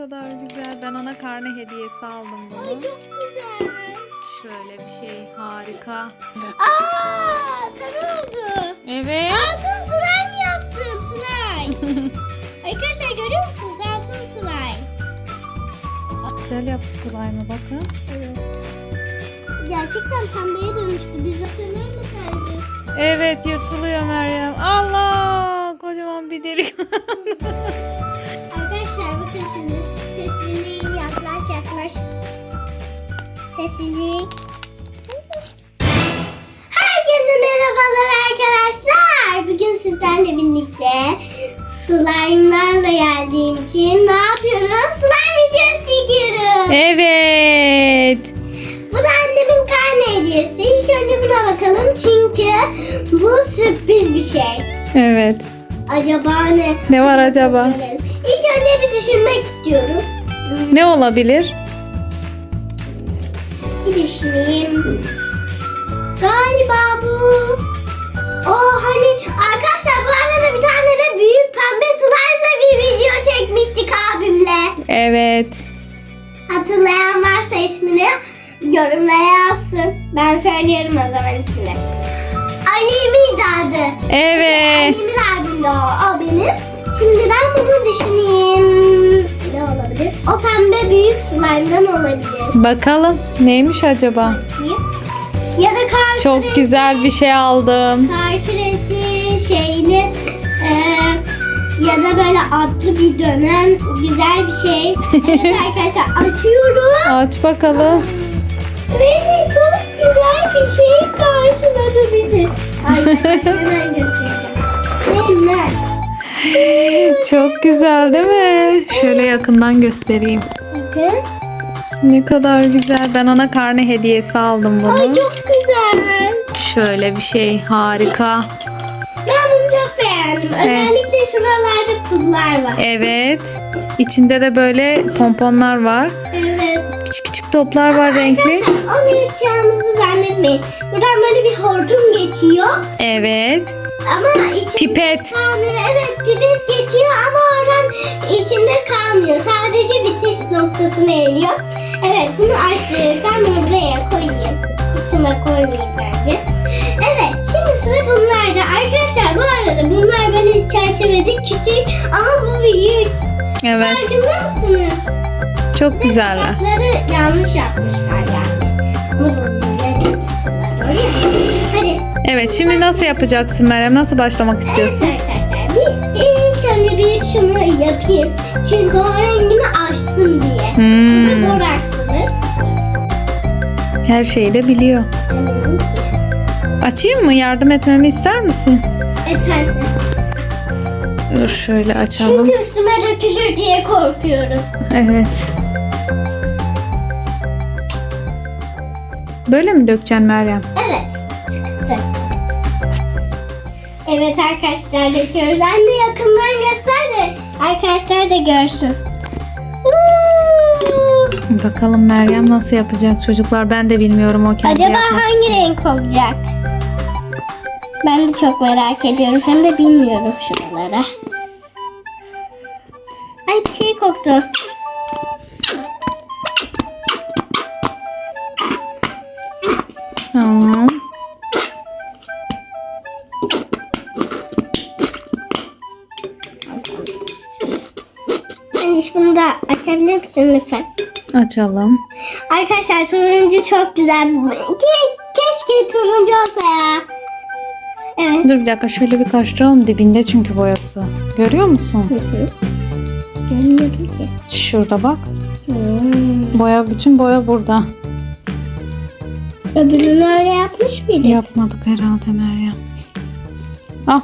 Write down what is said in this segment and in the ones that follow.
kadar güzel. Ben ona karne hediyesi aldım bunu. Ay çok güzel. Şöyle bir şey harika. Aa, sana oldu. Evet. Altın slime yaptım slime. Arkadaşlar görüyor musunuz altın slime? Güzel yaptı slime'ı bakın. Evet. Gerçekten pembeye dönüştü. Biz öpener mi sence? Evet yırtılıyor Meryem. Allah! Kocaman bir delik. Sessizlik. Herkese merhabalar arkadaşlar. Bugün sizlerle birlikte slime'larla geldiğim için ne yapıyoruz? Slime videosu çekiyoruz. evet. Bu da annemin karne hediyesi. İlk önce buna bakalım çünkü bu sürpriz bir şey. Evet. Acaba ne? Ne var acaba? Görelim. İlk önce bir düşünmek istiyorum. Ne olabilir? Bir düşüneyim. Galiba bu. O hani arkadaşlar bu arada bir tane de büyük pembe slime'la bir video çekmiştik abimle. Evet. Hatırlayan varsa ismini yorumlara yazsın. Ben söylerim o zaman ismini. Ali Emir adı. Evet. Ali Emir abim de o. O benim. Şimdi ben bunu düşüneyim. Ne olabilir? O pembe büyük slime'dan olabilir. Bakalım neymiş acaba? Bakayım. Ya da kar Çok küresi, güzel bir şey aldım. Kar küresi şeyli e, ya da böyle atlı bir dönen güzel bir şey. Evet arkadaşlar açıyorum. Aç bakalım. Ve çok güzel bir şey karşıladı bizi. Arkadaşlar hemen göstereceğim. Hemen. Çok güzel değil mi? Şöyle yakından göstereyim. Bakın. Ne kadar güzel. Ben ona karne hediyesi aldım Ay bunu. çok güzel. Şöyle bir şey harika. Ben bunu çok beğendim. Özellikle şuralarda pullar var. Evet. İçinde de böyle pomponlar var. Evet. Küçük küçük toplar var renkli. Arkadaşlar onu yutacağımızı zannetmeyin. Buradan böyle bir hortum geçiyor. Evet. Ama içinde Pipet. kalmıyor. Evet pipet geçiyor ama oradan içinde kalmıyor. Sadece bitiş noktasını eliyor. Evet bunu açtık. Ben bunu buraya koyayım. Üstüne koymayayım bence. Evet şimdi sıra bunlarda. Arkadaşlar bu arada bunlar böyle çerçevede küçük ama bu büyük. Evet. Farkında mısınız? Çok güzeller. Kapakları yanlış yapmışlar yani. Bu Evet şimdi nasıl yapacaksın Meryem? Nasıl başlamak istiyorsun? Evet arkadaşlar bir ilk önce bir şunu yapayım. Çünkü o rengini açsın diye. Bu Hmm, boraksıdır. her şeyi de biliyor. Açayım mı? Yardım etmemi ister misin? Efendim. Dur şöyle açalım. Çünkü üstüme dökülür diye korkuyorum. Evet. Böyle mi dökeceksin Meryem? Evet arkadaşlar döküyoruz. Anne yakından göster de arkadaşlar da görsün. Bakalım Meryem nasıl yapacak çocuklar. Ben de bilmiyorum o kendi Acaba yapmak hangi istiyor. renk olacak? Ben de çok merak ediyorum. Hem de bilmiyorum şuralara. Ay bir şey koktu. Tamam. Açabilir misin lütfen? Açalım. Arkadaşlar turuncu çok güzel. Ke- keşke turuncu olsa ya. Evet. Dur bir dakika şöyle bir karıştıralım dibinde çünkü boyası. Görüyor musun? Görmüyorum ki. Şurada bak. Hmm. Boya bütün boya burada. Öbürünü öyle yapmış mıydı? Yapmadık herhalde Meryem. Al.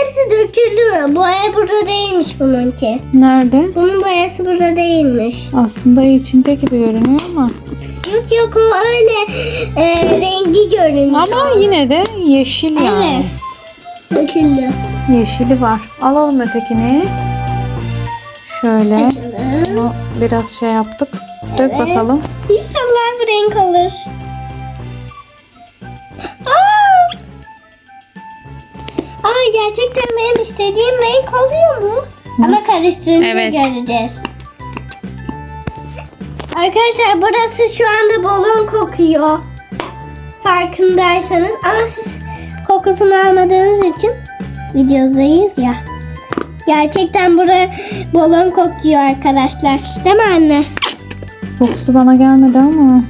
Hepsi döküldü. Boya burada değilmiş bununki. Nerede? Bunun boyası burada değilmiş. Aslında içinde gibi görünüyor ama. Yok yok o öyle e, rengi görünüyor. Ama yine de yeşil yani. Evet. Döküldü. Yeşili var. Alalım ötekini. Şöyle. Açalım. Bunu biraz şey yaptık. Dök Evet. bakalım. İnşallah bu renk olur. Aa! Aa gerçekten benim istediğim renk oluyor mu? Ama Nasıl? karıştırınca Evet. göreceğiz. Arkadaşlar burası şu anda balon kokuyor. Farkındaysanız ama siz kokusunu almadığınız için videodayız ya. Gerçekten bura balon kokuyor arkadaşlar. Değil mi anne? Kokusu bana gelmedi ama.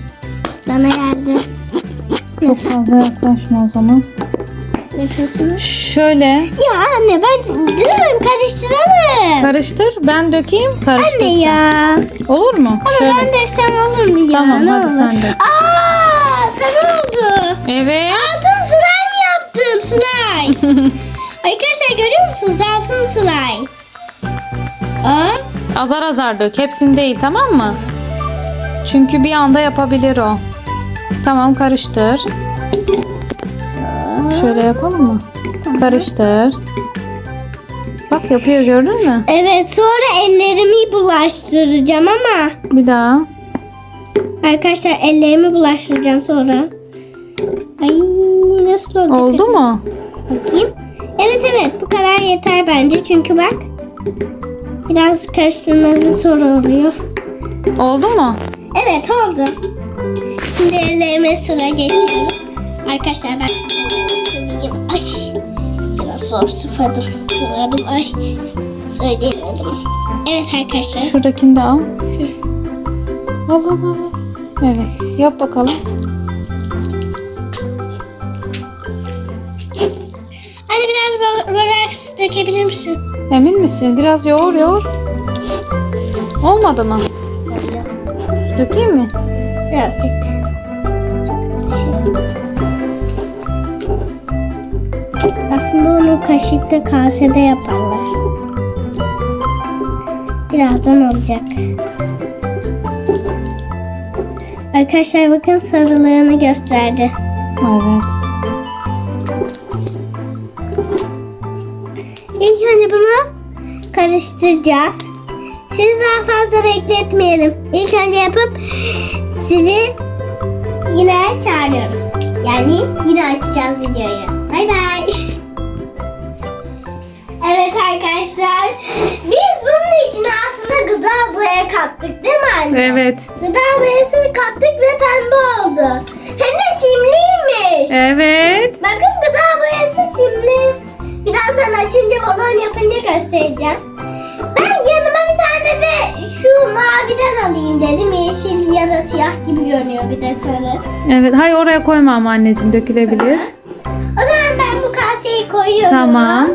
Bana geldi. Çok fazla yaklaşma o zaman. Nefesimi. Şöyle Ya anne ben durun karıştıralım. karıştır. Ben dökeyim. Karıştır Anne ya. Olur mu? Ama Şöyle. ben döksem olur mu ya? Tamam, Ne hadi olur? sen dök. Aa, sana oldu. Evet. Altın slime yaptım slime. Arkadaşlar görüyor musunuz altın slime? Aa, Azar azar dök. Hepsini değil tamam mı? Çünkü bir anda yapabilir o. Tamam karıştır. Şöyle yapalım mı? Karıştır. Bak yapıyor gördün mü? evet sonra ellerimi bulaştıracağım ama Bir daha. arkadaşlar ellerimi bulaştıracağım sonra. Ay nasıl olacak? Oldu acaba? mu? Bakayım. Evet evet bu kadar yeter bence çünkü bak biraz karıştırması zor oluyor. Oldu mu? Evet oldu. Şimdi ellerime sıra geçiyoruz. Arkadaşlar ben. Ay biraz zor sıfadım. Sıvadım. Ay söyleyemedim. Evet arkadaşlar. Şuradakini de al. Al al al. Evet. Yap bakalım. Anne biraz borax su dökebilir misin? Emin misin? Biraz yoğur yoğur. Olmadı mı? Dökeyim mi? Birazcık. Aslında onu kaşıkta kasede yaparlar. Birazdan olacak. Arkadaşlar bakın sarılığını gösterdi. Evet. İlk önce bunu karıştıracağız. Sizi daha fazla bekletmeyelim. İlk önce yapıp sizi yine çağırıyoruz. Yani yine açacağız videoyu. Bay bay. Evet arkadaşlar. Biz bunun için aslında gıda boya kattık değil mi anne? Evet. Gıda boyasını kattık ve pembe oldu. Hem de simliymiş. Evet. Bakın gıda boyası simli. Birazdan açınca balon yapınca göstereceğim. Ben yanıma bir tane de şu maviden alayım dedim. Yeşil ya da siyah gibi görünüyor bir de sarı. Evet. Hayır oraya koyma ama anneciğim dökülebilir. O zaman ben bu kaseyi koyuyorum. Tamam.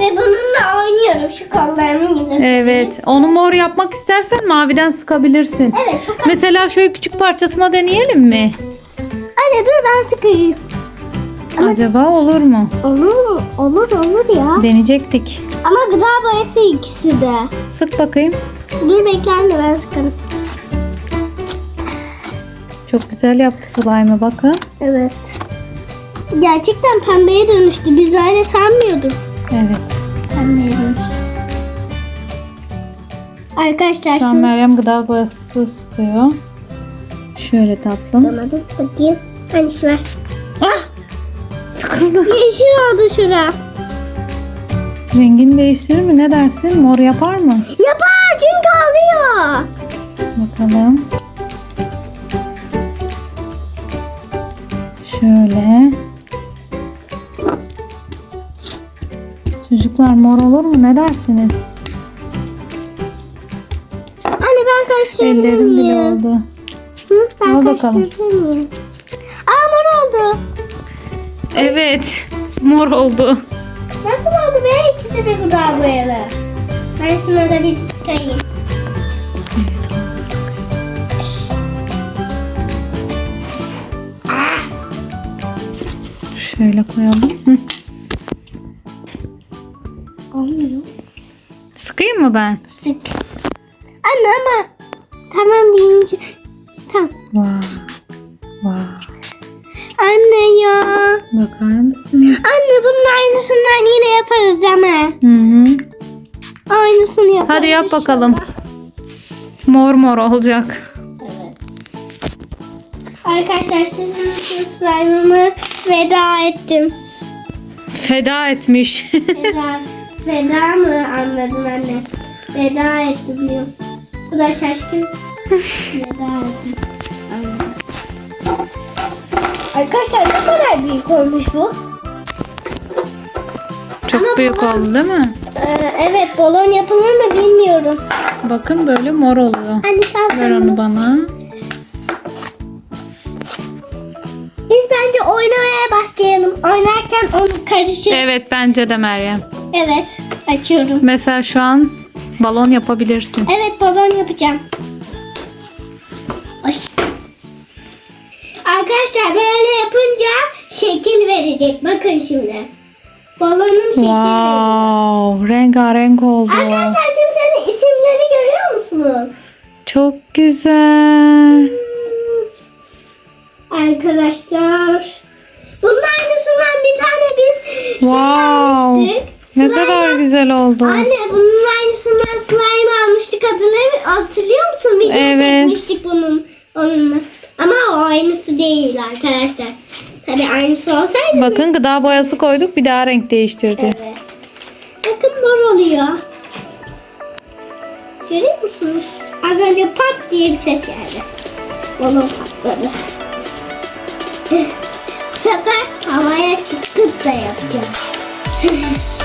Ve bununla oynuyorum şu kollarımın yine. Evet. Onu mor yapmak istersen maviden sıkabilirsin. Evet çok Mesela şöyle küçük parçasına deneyelim mi? Anne dur ben sıkayım. Acaba olur mu? Olur olur olur ya. Deneyecektik. Ama gıda boyası ikisi de. Sık bakayım. Dur bekle anne ben sıkarım. Çok güzel yaptı slime'ı bakın. Evet. Gerçekten pembeye dönüştü. Biz öyle sanmıyorduk. Evet. Dönüştü. Arkadaşlar Şu an şimdi Meryem gıda boyası sıkıyor. Şöyle tatlım. Bulamadım. Bakayım. Hani şu ver. Ah! Sıkıldı. Yeşil oldu şura. Rengini değiştirir mi? Ne dersin? Mor yapar mı? Yapar çünkü oluyor. Bakalım. Şöyle. Çocuklar mor olur mu? Ne dersiniz? Anne ben karıştırabilir Ellerim bile miyim? oldu. Hı, ben Al bakalım. karıştırabilir miyim? Aa mor oldu. Evet. Mor oldu. Nasıl oldu be? İkisi de gıda boyalı. Ben şuna da bir sıkayım. Ah, Şöyle koyalım. Hı. Sıkayım mı ben? Sık. Anne ama tamam deyince. Tamam. Vay. Vay. Anne ya. Bakar mısınız? Anne bunun aynısından yine yaparız ama. Hı hı. Aynısını yaparız. Hadi yap bakalım. Mor mor olacak. Evet. Arkadaşlar sizin için slime'ımı veda ettim. Feda etmiş. Feda, feda mı anladın anne? Veda etti biliyorum. Bu da şaşkın. Veda etti. Anladım. Arkadaşlar ne kadar büyük olmuş bu? Çok Ama büyük balon- oldu değil mi? Ee, evet balon yapılır mı bilmiyorum. Bakın böyle mor oluyor. Anne şans Ver onu bana. Biz bence oynamaya başlayalım. Oynarken onu karışık. Evet bence de Meryem. Evet açıyorum. Mesela şu an balon yapabilirsin. Evet balon yapacağım. Ay. Arkadaşlar böyle yapınca şekil verecek. Bakın şimdi. Balonum şekil. Wow, rengarenk oldu. Arkadaşlar şimdi senin isimleri görüyor musunuz? Çok güzel. Arkadaşlar. Bunun aynısından bir tane biz şey Wow. almıştık. Ne Slime kadar güzel oldu. Anne bunun aynısından slime almıştık hatırlıyor, hatırlıyor musun? Video Evet. çekmiştik bunun onunla. Ama o aynısı değil arkadaşlar. Tabii aynısı olsaydı. Bakın gıda boyası koyduk bir daha renk değiştirdi. Evet. Bakın mor oluyor. Görüyor musunuz? Az önce pat diye bir ses geldi. Balon patladı. Bu sefer havaya çıkıp da yapacağız.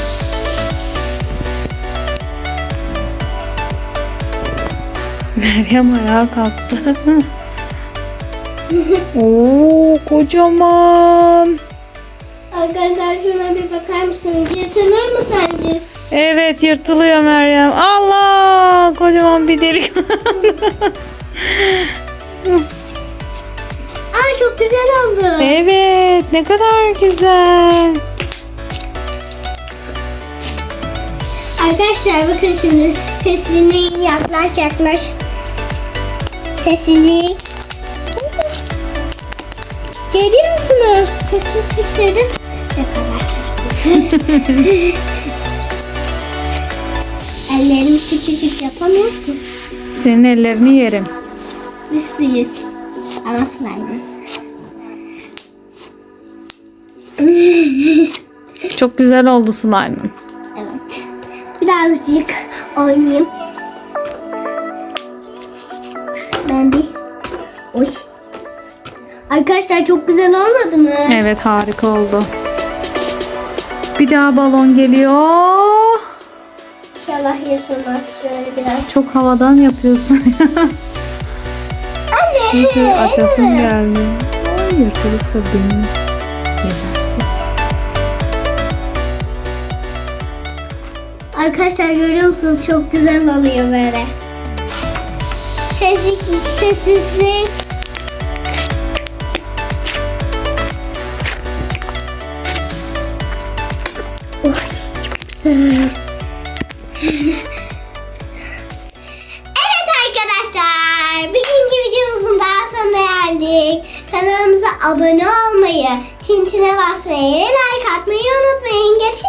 Meryem ayağa kalktı. Oo kocaman. Arkadaşlar şuna bir bakar mısınız? Yırtılır mı sence? Evet yırtılıyor Meryem. Allah kocaman bir delik. Aa çok güzel oldu. evet ne kadar güzel. Arkadaşlar bakın şimdi sessizliğin yaklaş yaklaş. Sessizlik. Görüyor musunuz? Sessizlik dedim. Ne kadar sessiz. Ellerim küçücük yapamıyor ki. Senin ellerini yerim. Üst büyük. Ama slime. Çok güzel oldu slime'ın. Evet. Birazcık oynayayım. Ben bir... Oy. Arkadaşlar çok güzel olmadı mı? Evet harika oldu. Bir daha balon geliyor. İnşallah yırtılmaz şöyle biraz. Çok havadan yapıyorsun. Anne! Şöyle açasım geldi. Yırtılırsa benim. Arkadaşlar görüyor musunuz? Çok güzel oluyor böyle. Sessizlik, sessizlik. Çok güzel. arkadaşlar. Bugünkü videomuzun daha sonuna geldik. Kanalımıza abone olmayı, tintine basmayı ve like atmayı unutmayın. Görüşürüz.